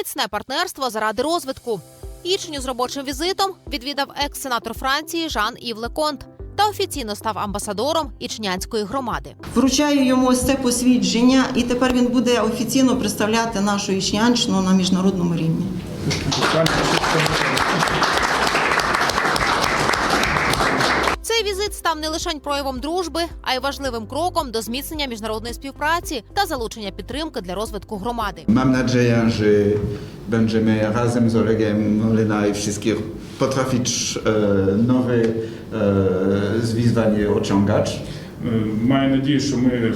Міцне партнерство заради розвитку. Ічню з робочим візитом відвідав екс-сенатор Франції Жан Ів Леконт та офіційно став амбасадором ічнянської громади. Вручаю йому ось це посвідчення, і тепер він буде офіційно представляти нашу Ічнянщину на міжнародному рівні. Візит став не лише проявом дружби, а й важливим кроком до зміцнення міжнародної співпраці та залучення підтримки для розвитku громади. Mam nadzieję, że będziemy razem z Olegiem Olena i wszystkich potrafić e, nowe wyzwanie osiągać. Е, Маю надію, що ми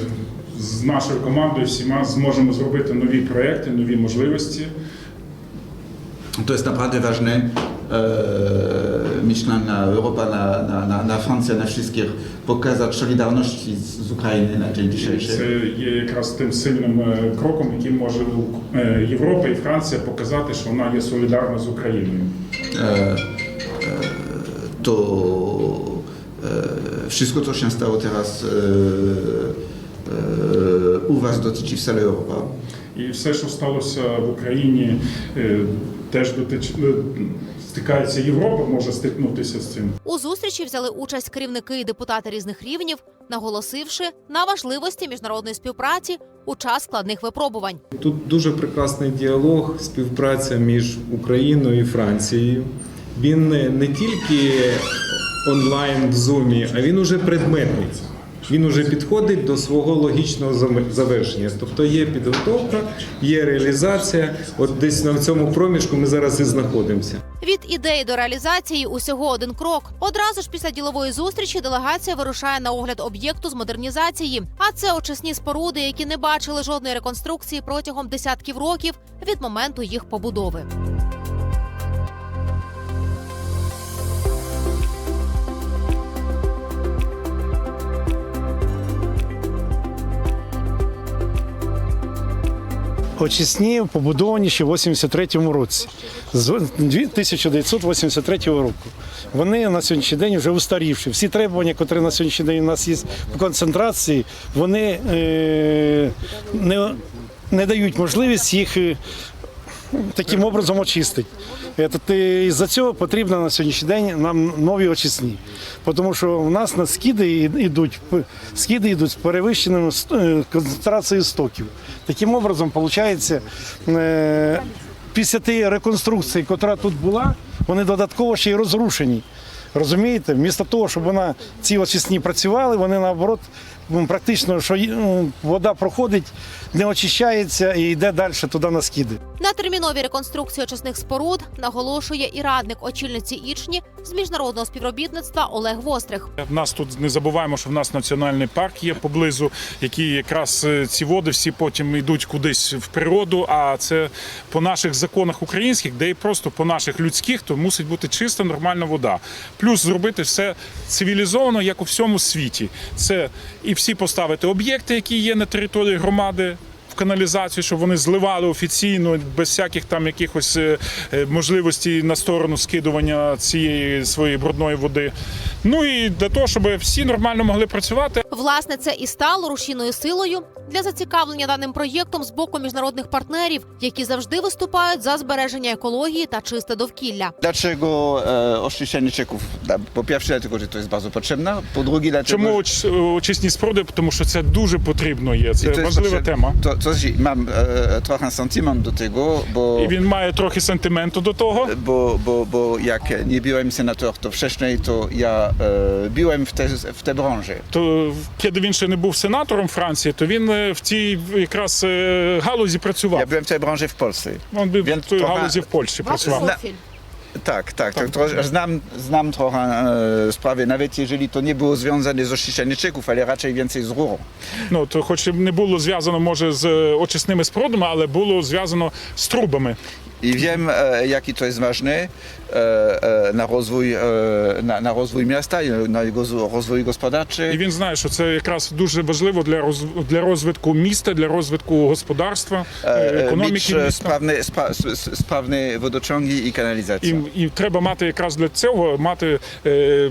з нашою командою всіма зможемо зробити нові проекти, нові можливості. To jest naprawdę ważne. E, myślę na Europa, na, na, na, na Francję, na wszystkich pokazać solidarności z, z Ukrainy na dzień І dzisiejszy. це є якраз тим сильним е, кроком, який може е, Європа і Франція показати, що вона є солідарна з Україною. E, e, to e, wszystko, co się stało teraz e, e, u Was dotyczy całej Europy. І все, що сталося в Україні, е, теж дотич... е, стикається Європа, може стикнутися з цим. У зустрічі взяли участь керівники і депутати різних рівнів, наголосивши на важливості міжнародної співпраці у час складних випробувань. Тут дуже прекрасний діалог, співпраця між Україною і Францією. Він не, не тільки онлайн в зумі, а він уже предметний. Він уже підходить до свого логічного завершення. Тобто є підготовка, є реалізація. От десь на цьому проміжку ми зараз і знаходимося. Від ідеї до реалізації усього один крок. Одразу ж після ділової зустрічі делегація вирушає на огляд об'єкту з модернізації. А це очисні споруди, які не бачили жодної реконструкції протягом десятків років від моменту їх побудови. Очисні побудовані ще в 83-му році, з 1983 року. Вони на сьогоднішній день вже устарівші. Всі требування, які на сьогоднішній день у нас є по концентрації, вони е, не, не дають можливість їх е, таким образом очистить. І за цього потрібно на сьогоднішній день нам нові очисні. Тому що в нас на скиди йдуть, скиди йдуть з перевищеною е, концентрацією стоків. Таким образом, виходить, е, після тієї реконструкції, яка тут була, вони додатково ще й розрушені. Розумієте, вмісто того, щоб вона ці очисні працювали, вони наоборот практично, що вода проходить, не очищається і йде далі туди на скиди. На терміновій реконструкції очисних споруд наголошує і радник очільниці Ічні з міжнародного співробітництва Олег Вострих. В нас тут не забуваємо, що в нас національний парк є поблизу, які якраз е, ці води всі потім йдуть кудись в природу. А це по наших законах українських, де і просто по наших людських, то мусить бути чиста, нормальна вода. Плюс зробити все цивілізовано, як у всьому світі. Це і всі поставити об'єкти, які є на території громади. Каналізацію, щоб вони зливали офіційно, без всяких там якихось е, е, можливостей на сторону скидування цієї своєї брудної води. Ну і для того, щоб всі нормально могли працювати. Власне, це і стало рушійною силою для зацікавлення даним проєктом з боку міжнародних партнерів, які завжди виступають за збереження екології та чисте довкілля. Dlaczego e, oczyszczanie czeków? Da- Po pierwsze dlatego, że to jest bardzo potrzebne, po drugie dlatego, Чому оч- очисні споруди? Тому що це дуже потрібно є. I Це to jest важлива potrzebne. тема. To, to jest, mam e, trochę sentyment do tego, bo, І він має трохи сентименту до того. bo, bo, bo jak nie byłem senator, to wcześniej to ja byłem w te, w te branży. То коли він ще не був сенатором Франції, то він е, в цій якраз е, галузі працював. Ja byłem w tej branży w Polsce. Він був Він в тій трохи- галузі в Польщі працював. профіль. Tak, tak, tak. To, znam, znam trochę e, sprawy, nawet jeżeli to nie było związane z oczyszczaniem ale raczej więcej z rurą. Ну то, хоч і не було зв'язано може з е, очисними спорудами, але було зв'язано з трубами. I wiem, e, jaki to jest ważne e, e, na, rozwój, na, na rozwój miasta, i na jego rozwój І gospodarczy. він знає, що це якраз дуже важливо для роз для розвитку міста, для розвитку господарства, економіки міста. sprawne, spa, s- s- sprawne wodociągi i kanalizację. І, і треба мати якраз для цього мати е,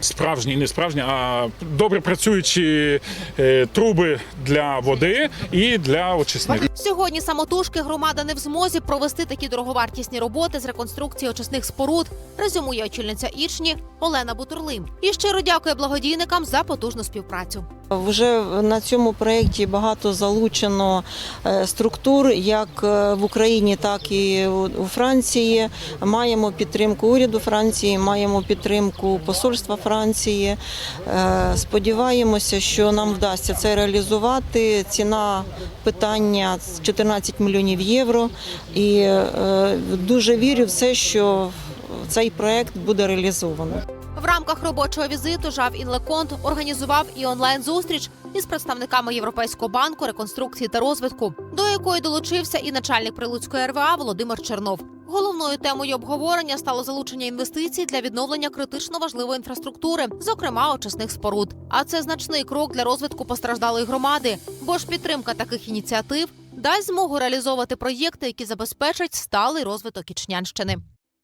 справжні, не справжні, а добре працюючі е, труби для води і для очисних. Сьогодні самотужки громада не в змозі провести такі дороговартісні роботи з реконструкції очисних споруд. Резюмує очільниця Ічні Олена Бутурлим. І щиро дякує благодійникам за потужну співпрацю. Вже на цьому проєкті багато залучено е, структур, як е, в Україні, так і у Франції. Маємо підтримку уряду Франції, маємо підтримку посольства Франції. Е, Сподіваємося, що нам вдасться це реалізувати. Ціна питання 14 мільйонів євро. І дуже вірю в це, що цей проєкт буде реалізовано. Рамках робочого візиту Жав Інлеконт організував і онлайн зустріч із представниками Європейського банку реконструкції та розвитку, до якої долучився і начальник Прилуцької РВА Володимир Чернов. Головною темою обговорення стало залучення інвестицій для відновлення критично важливої інфраструктури, зокрема очисних споруд. А це значний крок для розвитку постраждалої громади, бо ж підтримка таких ініціатив дасть змогу реалізовувати проєкти, які забезпечать сталий розвиток Ічнянщини.